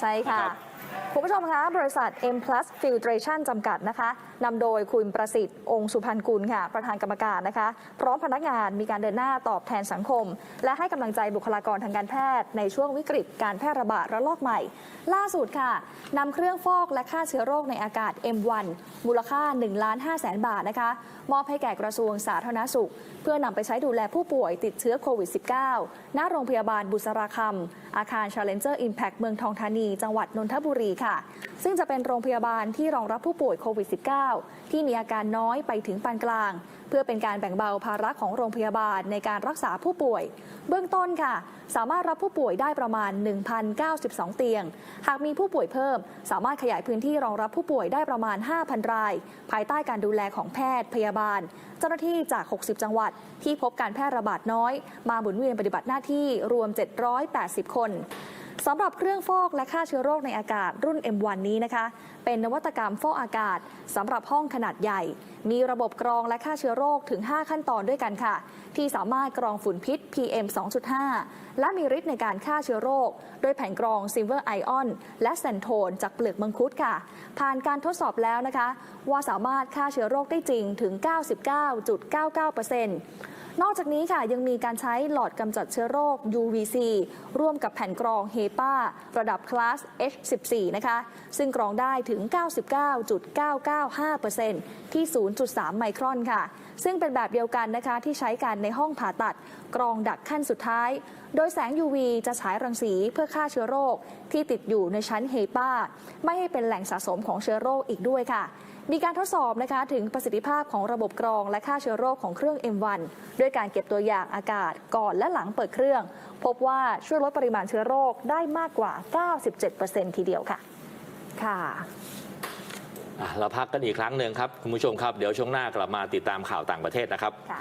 ใช่ค่ะ นรับ คุณผู้ชมคะบริษัท M Plus Filtration จำกัดนะคะนำโดยคุณประสิทธิ์ องค์สุพันกุลค่ะ ประธานกรรมการนะคะ พร้อมพนักงานมีการเดินหน้าตอบแทนสังคม และให้กำลังใจบุคลากรทางการแพทย์ ในช่วงวิกฤตการแพร่ระบาดระลอกใหม่ ล่าสุดค่ะนำเครื่องฟอกและฆ่าเชื้อโรคในอากาศ M1 มูลค่า1ล้าน5แสนบาทนะคะมอบให้แก่กระทรวงสาธารณสุข เพื่อนำไปใช้ดูแลผู้ป่วยติดเชื้อโควิด -19 ณโรงพยาบาลบุษราคำอาคาร Challenger Impact เมืองทองธานี จังหวัดนนทบุรีค่ะ ซึ่งจะเป็นโรงพยาบาลที่รองรับผู้ป่วยโควิด -19 ที่มีอาการน้อยไปถึงปานกลาง เพื่อเป็นการแบ่งเบาภาระของโรงพยาบาลในการรักษาผู้ป่วย เบื้องต้นค่ะ สามารถรับผู้ป่วยได้ประมาณ 1,092 เตียง หากมีผู้ป่วยเพิ่ม สามารถขยายพื้นที่รองรับผู้ป่วยได้ประมาณ 5,000 ราย ภายใต้การดูแลของแพทย์พยาบาล เจ้าหน้าที่จาก 60 จังหวัด ที่พบการแพร่ระบาดน้อย มาหมุนเวียนปฏิบัติหน้าที่รวม 780 คน สำหรับเครื่องฟอกและฆ่าเชื้อโรคในอากาศรุ่น M1 นี้นะคะ เป็นนวัตกรรมฟอกอากาศสำหรับห้องขนาดใหญ่ มีระบบกรองและฆ่าเชื้อโรคถึง 5 ขั้นตอนด้วยกันค่ะ ที่สามารถกรองฝุ่นพิษ PM 2.5 และมีฤทธิ์ในการฆ่าเชื้อโรค โดยแผงกรองซิลเวอร์ไอออนและแซนโทนจากเปลือกมังคุดค่ะ ผ่านการทดสอบแล้วนะคะ ว่าสามารถฆ่าเชื้อโรคได้จริงถึง 99.99% นอกจากนี้ค่ะยังมีการใช้หลอดกำจัดเชื้อโรค UVC ร่วมกับแผ่นกรอง HEPA ระดับคลาส H14 นะคะ ซึ่งกรองได้ถึง 99.995%ที่ 0.3 ไมครอนค่ะ ซึ่งเป็นแบบเดียวกันนะคะที่ใช้กันในห้องผ่าตัด กรองดักขั้นสุดท้าย โดยแสง UV จะฉายรังสีเพื่อฆ่าเชื้อโรคที่ติดอยู่ในชั้น HEPA ไม่ให้เป็นแหล่งสะสมของเชื้อโรคอีกด้วยค่ะ มีการทดสอบนะคะถึงประสิทธิภาพของระบบกรองและฆ่าเชื้อโรคของเครื่อง M1 ด้วยการเก็บตัวอย่างอากาศก่อนและหลังเปิดเครื่อง พบว่าช่วยลดปริมาณเชื้อโรคได้มากกว่า 97%ทีเดียวค่ะ ค่ะอะเราพักกันอีกครั้งหนึ่งครับคุณผู้ชมครับ เดี๋ยวช่วงหน้ากลับมาติดตามข่าวต่างประเทศนะครับค่ะ